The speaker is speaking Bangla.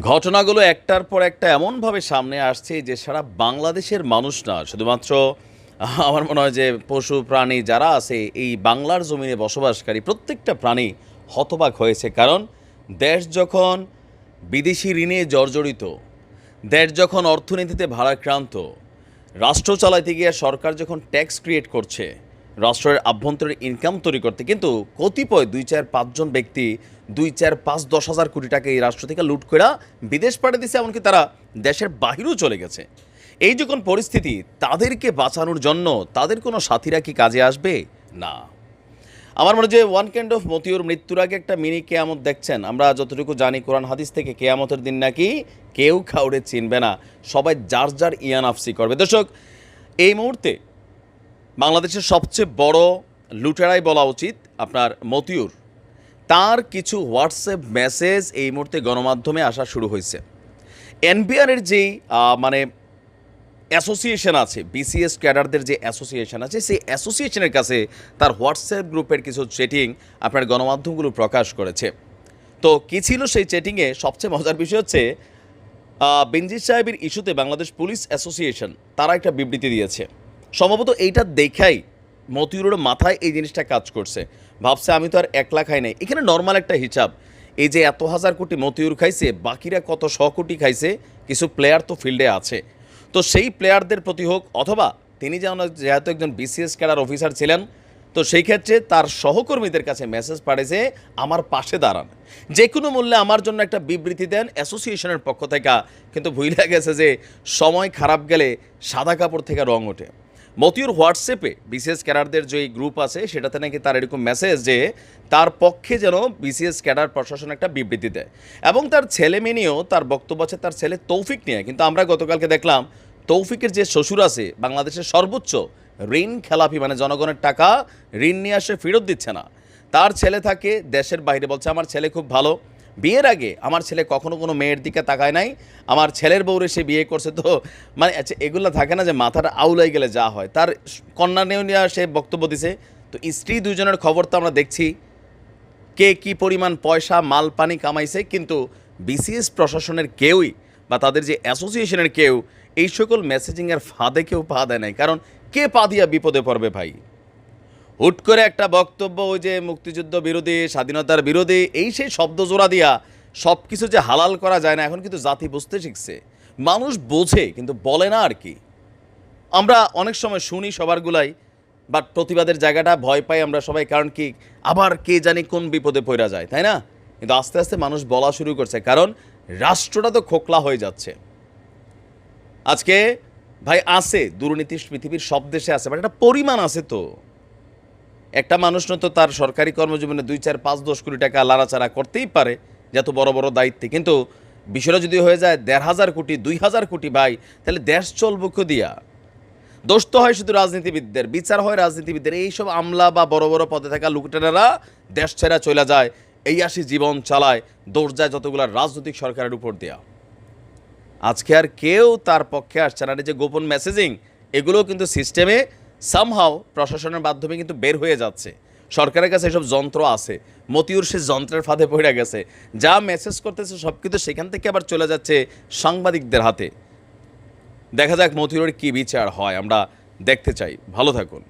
ঘটনাগুলো একটার পর একটা এমনভাবে সামনে আসছে যে সারা বাংলাদেশের মানুষ না, শুধুমাত্র আমার মনে হয় যে পশু প্রাণী যারা আছে, এই বাংলার জমিনে বসবাসকারী প্রত্যেকটা প্রাণী হতবাক হয়েছে। কারণ দেশ যখন বিদেশি ঋণে জর্জরিত, দেশ যখন অর্থনীতিতে ভারাক্রান্ত, রাষ্ট্র চালাইতে গিয়ে সরকার যখন ট্যাক্স ক্রিয়েট করছে রাষ্ট্রের আভ্যন্তরীণ ইনকাম তৈরি করতে কিন্তু কতিপয় দুই চার পাঁচজন ব্যক্তি দুই চার পাঁচ দশ হাজার কোটি টাকা এই রাষ্ট্র থেকে লুট করে বিদেশ পাঠিয়ে দিছে এমনকি তারা দেশের বাহিরেও চলে গেছে। এই যখন পরিস্থিতি, তাদেরকে বাঁচানোর জন্য তাদের কোনো সাথীরা কি কাজে আসবে? না। আমার মনে হয় যে ওয়ান কাইন্ড অফ মতিউর মৃত্যুর আগে একটা মিনি কেয়ামত দেখছেন। আমরা যতটুকু জানি কোরআন হাদিস থেকে কেয়ামতের দিন নাকি কেউ কাউরে চিনবে না। সবাই যার যার ইয়ান আফসি করবে। দর্শক, এই মুহূর্তে বাংলাদেশের সবচেয়ে বড় লুটেরাই বলা উচিত আপনার মতিউর। তার কিছু হোয়াটসঅ্যাপ মেসেজ এই মুহূর্তে গণমাধ্যমে আসা শুরু হয়েছে। এনবিআরের যেই মানে অ্যাসোসিয়েশন আছে বিসিএস ক্যাডারদের যে অ্যাসোসিয়েশন আছে সেই অ্যাসোসিয়েশনের কাছে তার হোয়াটসঅ্যাপ গ্রুপের কিছু চেটিং আপনার গণমাধ্যমগুলো প্রকাশ করেছে। তো কী ছিল সেই চেটিংয়ে সবচেয়ে মজার বিষয় হচ্ছে আহ, সাহেবের ইস্যুতে বাংলাদেশ পুলিশ অ্যাসোসিয়েশন তারা একটা বিবৃতি দিয়েছে। সম্ভবত এইটা দেখাই মতিউরের মাথায় এই জিনিসটা কাজ করছে। ভাবছে আমি তো আর একলা খাই নাই। এখানে নর্মাল একটা হিসাব। এই যে এত হাজার কোটি মতিউর খাইছে, বাকিরা কত শ কোটি খাইছে, কিছু প্লেয়ার তো ফিল্ডে আছে। তো সেই প্লেয়ারদের প্রতি হোক, অথবা তিনি যেমন যেহেতু একজন বিসিএস ক্যাডার অফিসার ছিলেন, তো সেই ক্ষেত্রে তার সহকর্মীদের কাছে মেসেজ পাঠিয়েছে আমার পাশে দাঁড়ান। যে কোনো মূল্যে আমার জন্য একটা বিবৃতি দেন অ্যাসোসিয়েশনের পক্ষ থেকে। কিন্তু ভুলে গেছে যে, সময় খারাপ গেলে সাদা কাপড় থেকে রং ওঠে। মতিউর হোয়াটসঅ্যাপে বিসিএস ক্যাডারদের যে গ্রুপ আছে, সেটাতে নাকি তার এরকম মেসেজ যে তার পক্ষে যেন বিসিএস ক্যাডার প্রশাসন একটা বিবৃতি দেয়। এবং তার ছেলে মেয়ে নিয়েও তার বক্তব্য আছে, তার ছেলে তৌফিক নিয়ে। কিন্তু আমরা গতকালকে দেখলাম, তৌফিকের যে শ্বশুর আছে, বাংলাদেশের সর্বোচ্চ ঋণ খেলাপি মানে জনগণের টাকা ঋণ নিয়ে আসে, ফেরত দিচ্ছে না। তার ছেলে থাকে, দেশের বাইরে বলছে, আমার ছেলে খুব ভালো। বিয়ের আগে আমার ছেলে কখনো কোনো মেয়ের দিকে তাকায় নাই, আমার ছেলের বউরে সে বিয়ে করছে তো মানে আচ্ছা এগুলো থাকে না যে মাথাটা আউলাই গেলে যা হয়। তার কন্যা নিয়েও নিয়ে সে বক্তব্য দিছে, তো স্ত্রী দুজনের খবর তো আমরা দেখছি, কে কি পরিমাণ পয়সা, মাল, পানি কামাইছে, কিন্তু বিসিএস প্রশাসনের কেউই বা তাদের যে অ্যাসোসিয়েশনের কেউ এই সকল মেসেজিংয়ের ফাঁদে কেউ পা দেয় নাই। কারণ কে পা দিয়া বিপদে পড়বে ভাই? হুট করে একটা বক্তব্য, ওই যে মুক্তিযুদ্ধ বিরোধী, স্বাধীনতার বিরোধী, এই সেই শব্দ জোড়া দিয়া সব কিছু যে হালাল করা যায় না, এখন কিন্তু জাতি বুঝতে শিখছে। মানুষ বোঝে, কিন্তু বলে না আর কি। আমরা অনেক সময় শুনি সবারগুলাই বাট প্রতিবাদের জায়গাটা ভয় পাই আমরা সবাই, কারণ কি, আবার কে জানি কোন বিপদে পড়া যায়, তাই না? কিন্তু আস্তে আস্তে মানুষ বলা শুরু করছে, কারণ রাষ্ট্রটা তো খোকলা হয়ে যাচ্ছে। আজকে ভাই আছে, দুর্নীতি পৃথিবীর সব দেশে আছে বাট একটা পরিমাণ আছে তো। একটা মানুষ তো তার সরকারি কর্মজীবনে দুই, চার, পাঁচ, দশ কোটি টাকা লাড়াচাড়া করতেই পারে যত বড় বড় দায়িত্বে। কিন্তু বিষয়টা যদি হয়ে যায় দেড় হাজার কোটি, দুই হাজার কোটি ভাই, তাহলে দেশ চলবো দিয়া দোষ তো হয় শুধু রাজনীতিবিদদের, বিচার হয় রাজনীতিবিদদের। এইসব আমলা বা বড় বড় পদে থাকা লুকটেরারা দেশ ছেড়া চলে যায়, এই আসি জীবন চালায়, দৌড় যায় যতগুলো রাজনৈতিক সরকারের উপর দেয়া। আজকে আর কেউ তার পক্ষে আসছে না। যে গোপন মেসেজিং এগুলো কিন্তু সিস্টেমে সামহাও প্রশাসনের মাধ্যমে কিন্তু বের হয়ে যাচ্ছে। সরকারের কাছে এসব যন্ত্র আছে। মতিউর সে যন্ত্রের ফাঁদে পড়ে গেছে। যা মেসেজ করতেছে, সব কিন্তু সেখান থেকে আবার চলে যাচ্ছে সাংবাদিকদের হাতে। দেখা যাক মতিউরের কী বিচার হয়, আমরা দেখতে চাই। ভালো থাকুন।